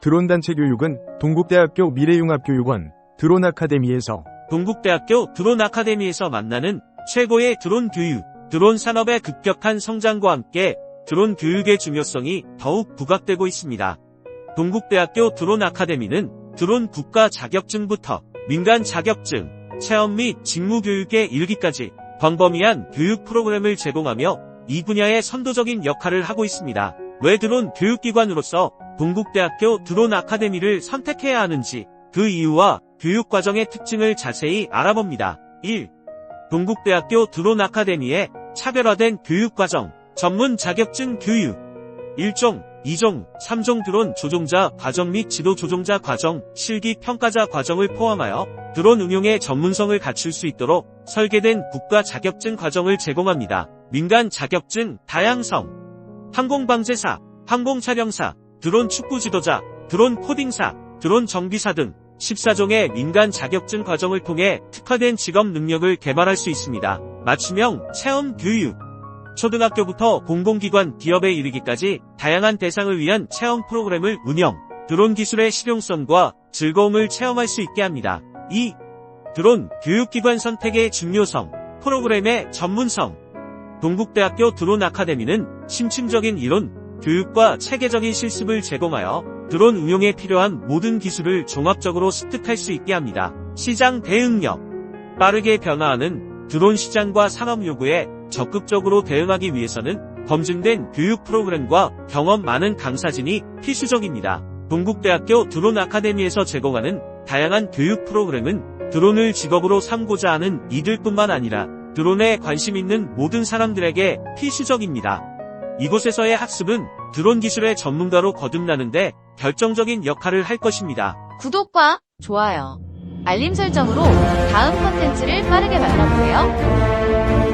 드론 단체 교육은 동국대학교 미래융합교육원 드론 아카데미에서 동국대학교 드론 아카데미에서 만나는 최고의 드론 교육, 드론 산업의 급격한 성장과 함께 드론 교육의 중요성이 더욱 부각되고 있습니다. 동국대학교 드론 아카데미는 드론 국가 자격증부터 민간 자격증, 체험 및 직무 교육에 이르기까지 광범위한 교육 프로그램을 제공하며 이 분야의 선도적인 역할을 하고 있습니다. 왜 드론 교육기관으로서 동국대학교 드론 아카데미를 선택해야 하는지 그 이유와 교육과정의 특징을 자세히 알아봅니다. 1. 동국대학교 드론 아카데미의 차별화된 교육과정, 전문 자격증 교육. 1종, 2종, 3종 드론 조종자 과정 및 지도 조종자 과정, 실기 평가자 과정을 포함하여 드론 운용의 전문성을 갖출 수 있도록 설계된 국가 자격증 과정을 제공합니다. 민간 자격증 다양성, 항공방재사, 항공촬영사, 드론 축구 지도자, 드론 코딩사, 드론 정비사 등 14종의 민간 자격증 과정을 통해 특화된 직업 능력을 개발할 수 있습니다. 맞춤형 체험 교육 초등학교부터 공공기관 기업에 이르기까지 다양한 대상을 위한 체험 프로그램을 운영, 드론 기술의 실용성과 즐거움을 체험할 수 있게 합니다. 2. 드론 교육기관 선택의 중요성, 프로그램의 전문성 동국대학교 드론 아카데미는 심층적인 이론, 교육과 체계적인 실습을 제공하여 드론 운용에 필요한 모든 기술을 종합적으로 습득할 수 있게 합니다. 시장 대응력 빠르게 변화하는 드론 시장과 산업 요구에 적극적으로 대응하기 위해서는 검증된 교육 프로그램과 경험 많은 강사진이 필수적입니다. 동국대학교 드론 아카데미에서 제공하는 다양한 교육 프로그램은 드론을 직업으로 삼고자 하는 이들뿐만 아니라 드론에 관심 있는 모든 사람들에게 필수적입니다. 이곳에서의 학습은 드론 기술의 전문가로 거듭나는데 결정적인 역할을 할 것입니다. 구독과 좋아요, 알림 설정으로 다음 컨텐츠를 빠르게 만나보세요.